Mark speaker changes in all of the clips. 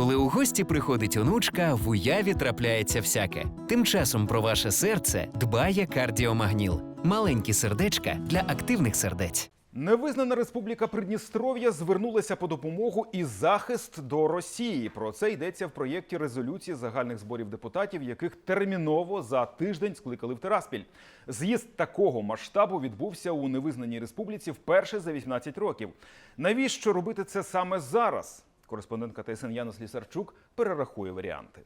Speaker 1: Коли у гості приходить онучка, в уяві трапляється всяке. Тим часом про ваше серце дбає кардіомагніл. Маленькі сердечка для активних сердець.
Speaker 2: Невизнана республіка Придністров'я звернулася по допомогу і захист до Росії. Про це йдеться в проєкті резолюції загальних зборів депутатів, яких терміново за тиждень скликали в Тираспіль. З'їзд такого масштабу відбувся у невизнаній республіці вперше за 18 років. Навіщо робити це саме зараз? Кореспондентка ТСН Яна Слісарчук перерахує варіанти.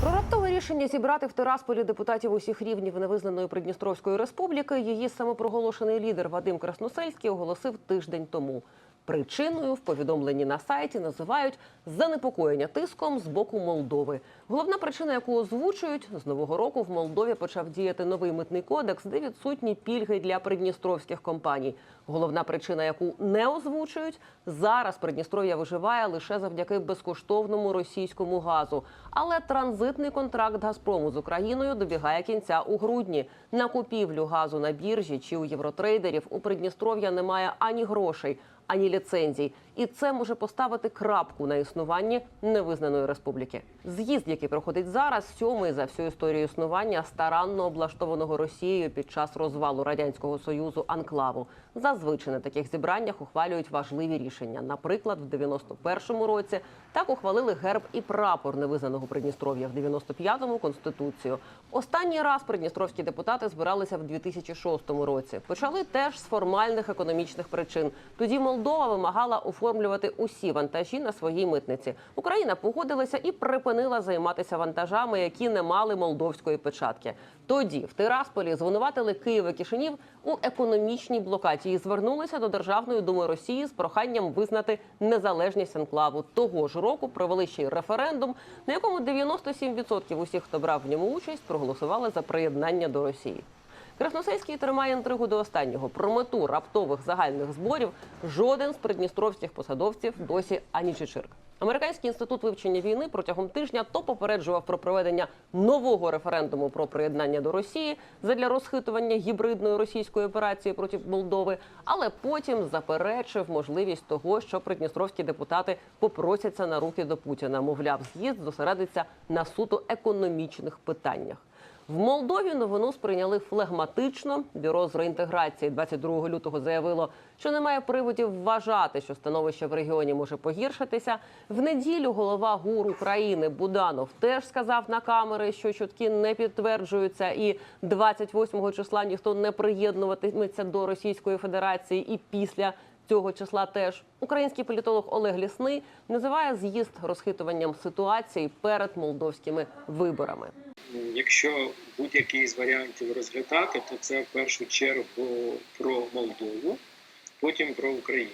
Speaker 3: Про раптове рішення зібрати в Тирасполі депутатів усіх рівнів невизнаної Придністровської республіки її самопроголошений лідер Вадим Красносельський оголосив тиждень тому. Причиною в повідомленні на сайті називають занепокоєння тиском з боку Молдови. Головна причина, яку озвучують, з нового року в Молдові почав діяти новий митний кодекс, де відсутні пільги для придністровських компаній. Головна причина, яку не озвучують, зараз Придністров'я виживає лише завдяки безкоштовному російському газу. Але транзитний контракт Газпрому з Україною добігає кінця у грудні. На купівлю газу на біржі чи у євротрейдерів у Придністров'я немає ані грошей, ані ліцензій. І це може поставити крапку на існуванні невизнаної республіки. З'їзд, який проходить зараз, сьомий за всю історію існування старанно облаштованого Росією під час розвалу радянського союзу анклаву. Зазвичай на таких зібраннях ухвалюють важливі рішення. Наприклад, в 91-му році так ухвалили герб і прапор невизнаного Придністров'я, в 95-му – конституцію. Останній раз придністровські депутати збиралися в 2006 році. Почали теж з формальних економічних причин. Тоді Молдова вимагала оформлювати усі вантажі на своїй митниці. Україна погодилася і припинила займатися вантажами, які не мали молдовської печатки. Тоді в Тирасполі звинуватили Київ і Кишинів у економічній блокаді і звернулися до Державної думи Росії з проханням визнати незалежність анклаву. Того ж року провели ще й референдум, на якому 97% усіх, хто брав в ньому участь, проголосували за приєднання до Росії. Красносельський тримає інтригу до останнього. Про мету раптових загальних зборів жоден з придністровських посадовців досі ані чичирк. Американський інститут вивчення війни протягом тижня то попереджував про проведення нового референдуму про приєднання до Росії задля розхитування гібридної російської операції проти Молдови, але потім заперечив можливість того, що придністровські депутати попросяться на руки до Путіна. Мовляв, з'їзд зосередиться на суто економічних питаннях. В Молдові новину сприйняли флегматично. Бюро з реінтеграції 22 лютого заявило, що немає приводів вважати, що становище в регіоні може погіршитися. В неділю голова ГУР України Буданов теж сказав на камери, що чутки не підтверджуються, і 28 числа ніхто не приєднуватиметься до Російської Федерації і після. Цього числа теж український політолог Олег Лісний називає з'їзд розхитуванням ситуації перед молдовськими виборами.
Speaker 4: Якщо будь-який з варіантів розглядати, то це в першу чергу про Молдову, потім про Україну.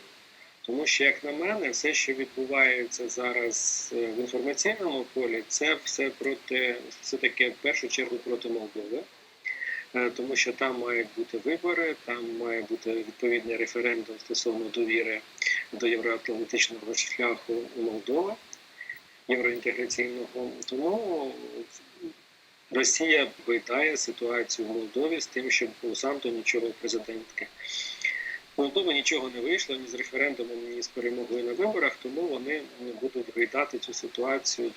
Speaker 4: Тому що, як на мене, все, що відбувається зараз е, в інформаційному полі, це все проти все таки в першу чергу проти Молдови, тому що там мають бути вибори, там має бути відповідний референдум стосовно довіри до євроатлантичного шляху Молдови євроінтеграційного. Тому Росія витає ситуацію в Молдові з тим, щоб у Санту нічого президентки. В Молдови нічого не вийшло ні з референдумом, ні з перемогою на виборах, тому вони будуть гойдати цю ситуацію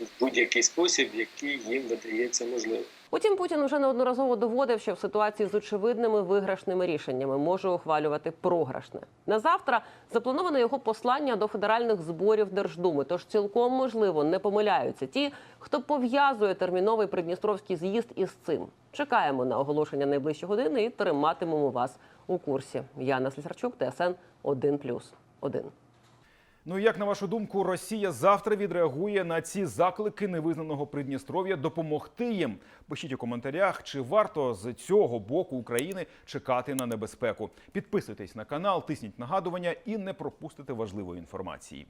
Speaker 4: в будь-який спосіб, який їм видається можливим.
Speaker 3: Утім, Путін вже неодноразово доводив, що в ситуації з очевидними виграшними рішеннями може ухвалювати програшне. На завтра заплановано його послання до федеральних зборів Держдуми. Тож цілком можливо не помиляються ті, хто пов'язує терміновий придністровський з'їзд із цим. Чекаємо на оголошення найближчі години і триматимемо вас у курсі. Яна Слісарчук, ТСН 1+,1.
Speaker 2: Ну як на вашу думку, Росія завтра відреагує на ці заклики невизнаного Придністров'я допомогти їм? Пишіть у коментарях, чи варто з цього боку України чекати на небезпеку. Підписуйтесь на канал, тисніть нагадування і не пропустите важливої інформації.